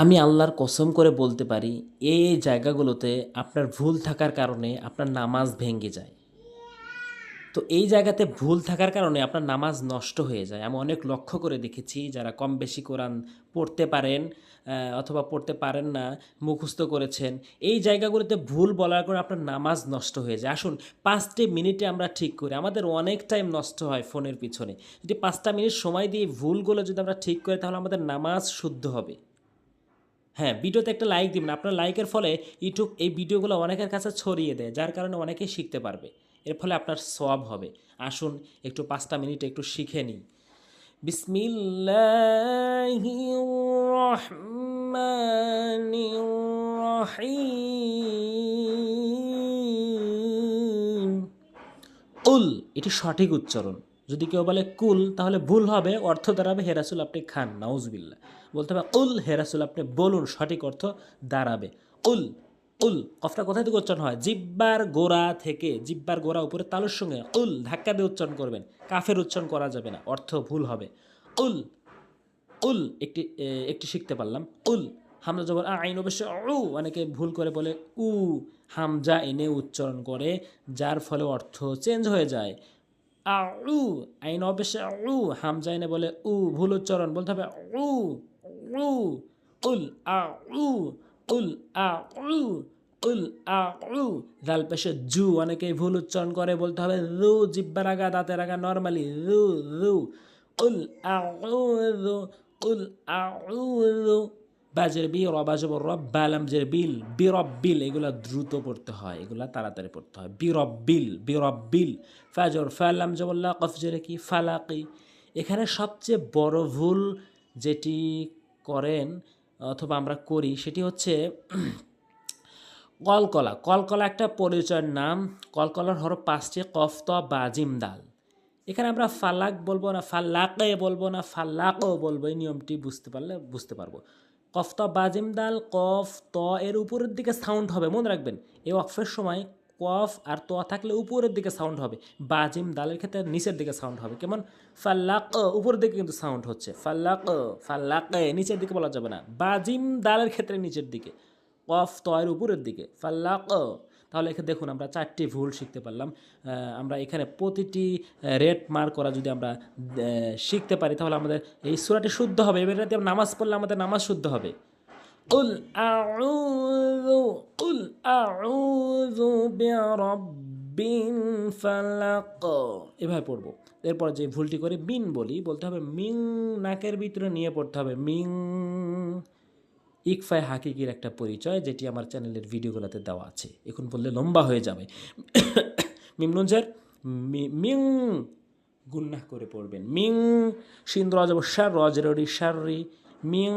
আমি আল্লাহর কসম করে বলতে পারি এই জায়গাগুলোতে আপনার ভুল থাকার কারণে আপনার নামাজ ভেঙে যায়। তো এই জায়গাতে ভুল থাকার কারণে আপনার নামাজ নষ্ট হয়ে যায়। আমি অনেক লক্ষ্য করে দেখেছি যারা কম বেশি কোরআন পড়তে পারেন অথবা পড়তে পারেন না, মুখস্থ করেছেন। এই জায়গাগুলোতে ভুল বলার কারণে আপনার নামাজ নষ্ট হয়ে যায়। আসুন, পাঁচটি মিনিটে আমরা ঠিক করি। আমাদের অনেক টাইম নষ্ট হয় ফোনের পিছনে। যদি পাঁচটা মিনিট সময় দিয়ে ভুলগুলো যদি আমরা ঠিক করি, তাহলে আমাদের নামাজ শুদ্ধ হবে। হ্যাঁ ভিডিওতে একটা লাইক দিবেন। আপনার লাইকের ফলে ইউটিউব এই ভিডিওগুলো অনেকের কাছে ছড়িয়ে দেয়, যার কারণে অনেকেই শিখতে পারবে। এর ফলে আপনার সব হবে। আসুন, একটু পাঁচটা মিনিট একটু শিখে নিই। রহিম। উল, এটি সঠিক উচ্চারণ। যদি কেউ বলে কুল, তাহলে ভুল হবে। অর্থ দাঁড়াবে হেরাসুল আপনি খান নাউজবিল্লা বলতে হবে, উল হেরাসুল আপনি বলুন, সঠিক অর্থ দাঁড়াবে। উল উল, কফটা কোথায় থেকে উচ্চারণ হয়? জিব্বার গোড়া থেকে, জিব্বার গোড়া উপরে তালুর সঙ্গে, উল, ধাক্কা দিয়ে উচ্চারণ করবেন। কাফের উচ্চারণ করা যাবে না, অর্থ ভুল হবে। উল উল, একটি একটি শিখতে পারলাম। উল, হামজা জবর আইন অবশ্য উ, অনেকে ভুল করে বলে উ, হামজা এনে উচ্চারণ করে, যার ফলে অর্থ চেঞ্জ হয়ে যায়। আউ আইন অবশ্য উ হামজা এনে বলে উ, ভুল উচ্চারণ বলতে হবে উ উ উল, আউ উল আউ উল, আউ। দাল পেশে জু, অনেকেই ভুল উচ্চারণ করে, বলতে হবে রু, জিব্বার আগা দাঁতের আগা নর্মালি রু রু। উল আউযু উল আউযু বাজের বি রব বালাম জের বিল বিরব্বিল এগুলা দ্রুত পড়তে হয়, এগুলা তাড়াতাড়ি পড়তে হয়। বিরব্বিল বিরব্বিল ফাজর, ফালাম জবল্লা কফ জেরে কি ফালাকি। এখানে সবচেয়ে বড় ভুল যেটি করেন অথবা আমরা করি সেটি হচ্ছে কলকলা। কলকলা একটা পরিচয়ের নাম। কলকলার হরফ পাঁচটি কফত বা জিমদাল এখানে আমরা ফালাক বলব না ফাল্লাকে বলব না ফাল্লাকও বলব, এই নিয়মটি বুঝতে পারলে, বুঝতে পারব। কফত বাজিম দাল, কফ, ত, এর উপরের দিকে সাউন্ড হবে, মনে রাখবেন। এই অফের সময় কফ আর ত থাকলে উপরের দিকে সাউন্ড হবে, বাজিম দালের ক্ষেত্রে নিচের দিকে সাউন্ড হবে। কেমন? ফাল্লাক উপরের দিকে কিন্তু সাউন্ড হচ্ছে। ফাল্লাক ফাল্লাক নিচের দিকে বলা যাবে না। বাজিম দালের ক্ষেত্রে নিচের দিকে, কফ তয়ের উপরের দিকে। ফাল্লাক তাহলে এখানে দেখুন আমরা চারটি ভুল শিখতে পারলাম। আমরা এখানে প্রতিটি রেড মার্ক করা যদি আমরা শিখতে পারি তাহলে আমাদের এই সুরাটি শুদ্ধ হবে। এবার আমরা নামাজ পড়লে আমাদের নামাজ শুদ্ধ হবে। উল আউযু উল আউযু বিরাব্বিল ফালাক। এভাবে পড়ব। এরপর যে ভুলটি করে বিন বলি, বলতে হবে মিং নাকের ভিতরে নিয়ে পড়তে হবে। মিং ইকফায় হাকিকির একটা পরিচয়, যেটি আমার চ্যানেলের ভিডিওগুলোতে দেওয়া আছে। এখন বললে লম্বা হয়ে যাবে। মিমনুঞ্জের মিং গুন্না করে পড়বেন। মিং সিন্দ রজব সার রজরি সারি মিং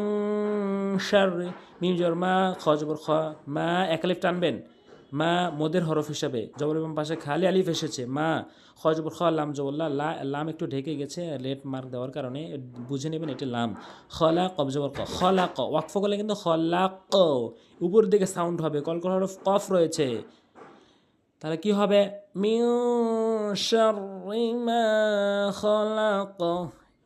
সারি মিম জবর মা খ জবর খ, মা একালিফ টানবেন। মা, মোদের হরফ হিসাবে। জবর পাশে খালি আলিফ এসেছে। মা খ জবর খ, লাম জবল্লা লা, লাম একটু ঢেকে গেছে, লেট মার্ক দেওয়ার কারণে বুঝে নেবেন এটি লাম। খলা কব জবর ক খলা ক, ওয়াকফ করলে কিন্তু খলা ক, উপর দিকে সাউন্ড হবে। কলকল হরফ কফ রয়েছে। তাহলে কি হবে? মিউ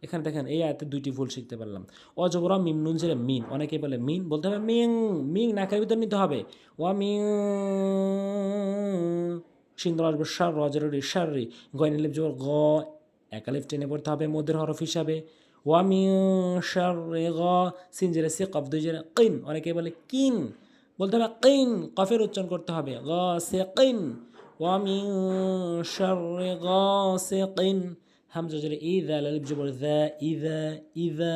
এখানে দেখেন, এই আয়তে দুইটি ভুল শিখতে পারলাম। অজবরা, মিম, নুন জেরে মিন। অনেকে বলে মিন, বলতে হবে মিং। মিং নাকের ভিতর নিতে হবে। ওয়া মিং শিন দল আসবে সার রজরের সারি গয়ন আলিফ জোর গ এক আলিফ টেনে পড়তে হবে মধ্যের হরফ হিসাবে। ওয়ামি সার গ সিন সে কফ দুই জেরে কিন, অনেকে বলে কিন। বলতে হবে কিন, কফের উচ্চারণ করতে হবে। গ সে কিন ওয়ামি সার গ সে কিন হামজা জেরে ইদা আলিফ জবর দা ই ইদা।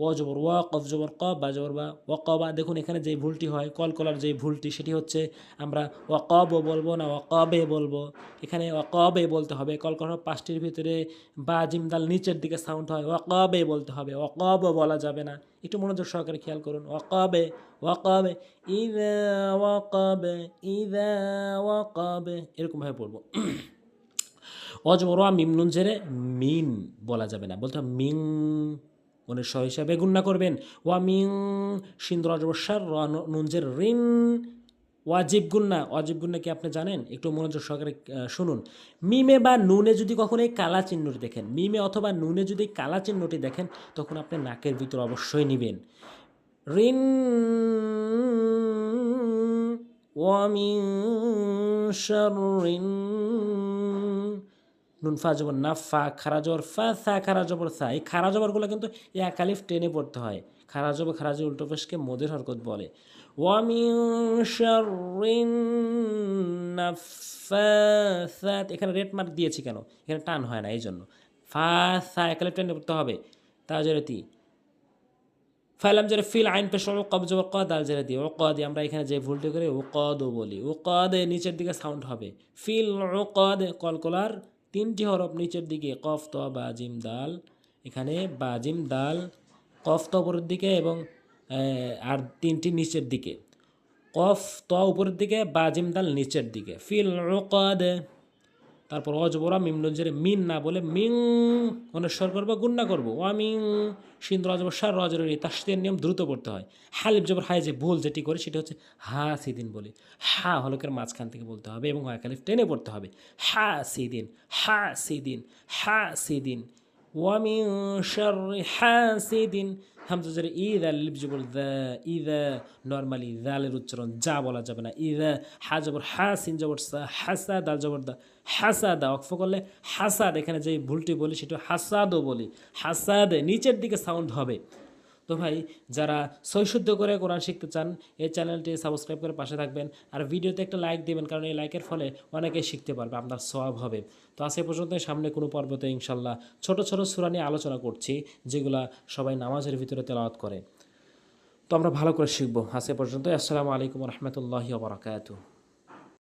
ও জবর ওয়া কফ জবর ক বা জবর বা ওয়া ক বা দেখুন এখানে যে ভুলটি হয় কল কলার যে ভুলটি সেটি হচ্ছে আমরা ওয়া কব বলব না ওয়া কবে বলব এখানে ওয়া কবে বলতে হবে কল কলার পাঁচটির ভিতরে বা জিমদাল নিচের দিকে সাউন্ড হয় ওয়া কবে বলতে হবে ওয়া কব বলা যাবে না একটু মনোযোগ সহকারে খেয়াল করুন ওয়া কবে ওয়া কবে ইদা ওয়া কবে ইদা ওয়া কবে এরকমভাবে পড়ব অজবর মিম নুন জেরে মিন বলা যাবে না বলতে মিং স হিসাবে গুণনা করবেন। ওয়া মিং সিন্দর অজবর সার র নুন জের রিন। ওয়াজিব গুন্না ওয়াজিব গুন্না কি আপনি জানেন? একটু মনোযোগ সহকারে শুনুন। মিমে বা নুনে যদি কখনো এই কালা চিহ্নটি দেখেন, মিমে অথবা নুনে যদি কালা চিহ্নটি দেখেন, তখন আপনি নাকের ভিতর অবশ্যই নেবেন। ওয়ামিন শাররিন। নুন ফা জবর না ফা, খারা জবর ফা সা খারা জবর সা এই খারা জবরগুলো কিন্তু এক আলিফ টেনে পড়তে হয়। খারা জবর খারা জবর উল্টো পেশকে মোদের হরকত বলে। এখানে রেড মার্ক দিয়েছি কেন? এখানে টান হয় না এই জন্য ফা সা এক আলিফ টেনে পড়তে হবে। তাজরেতি। ফাইলাম জেরে ফিল আইন পেশ ও কব জবর ক, দাল জেরে দিই ও ক দিয়ে আমরা এখানে যে ভুলটি করি, ও কদও বলি। ও কদে নিচের দিকে সাউন্ড হবে। ফিল ও কদে কলকলার তিনটি হরফ নিচের দিকে কফ, ত বাজিম দাল। এখানে বাজিম দাল, কফ, ত উপরের দিকে এবং আর তিনটি নিচের দিকে। কফ, ত উপরের দিকে বাজিম দাল নিচের দিকে। ফিল রোকদ কদে তারপর অজবরা মিমনজের মিন না বলে মিং অনেশ্বর করব গুন্না করব। ওয়ামিং সিন্ধু অজবর সার রজরের তাস্তের নিয়ম দ্রুত পড়তে হয়। হালিফ জবর হায় যে ভুল যেটি করে সেটি হচ্ছে হা সিদিন বলে। হা হলকের মাঝখান থেকে বলতে হবে এবং হয় কালিফ টেনে পড়তে হবে। হা সিদিন হা সিদিন হা সিদিন। ওয়ামিং شر হাসিদিন হামজা জেরে ঈদ আল লিপ জবর দা ইদা নর্মালি দালের উচ্চারণ যা বলা যাবে না। ইদা হা জবর হা সিন জবর সা হাসা দাল জবর দা হাসাদা অক্ফ করলে হাসাদ এখানে যে ভুলটি বলি সেটা হাসাদও বলি। হাসাদ নিচের দিকে সাউন্ড হবে। তো ভাই, যারা সৈশুদ্ধ করে কোরআন শিখতে চান, এই চ্যানেলটি সাবস্ক্রাইব করে পাশে থাকবেন আর ভিডিওতে একটা লাইক দিবেন, কারণ এই লাইকের ফলে অনেকেই শিখতে পারবে, আপনার সব হবে। তো আজ এ পর্যন্ত সামনে কোনো পর্বতে ইনশাল্লাহ ছোট ছোট সুরা নিয়ে আলোচনা করছি, যেগুলা সবাই নামাজের ভিতরে তেলাওয়াত করে। তো আমরা ভালো করে শিখব। আজ এ পর্যন্ত আসসালামু আলাইকুম রহমতুল্লাহি বারাকাতুহ।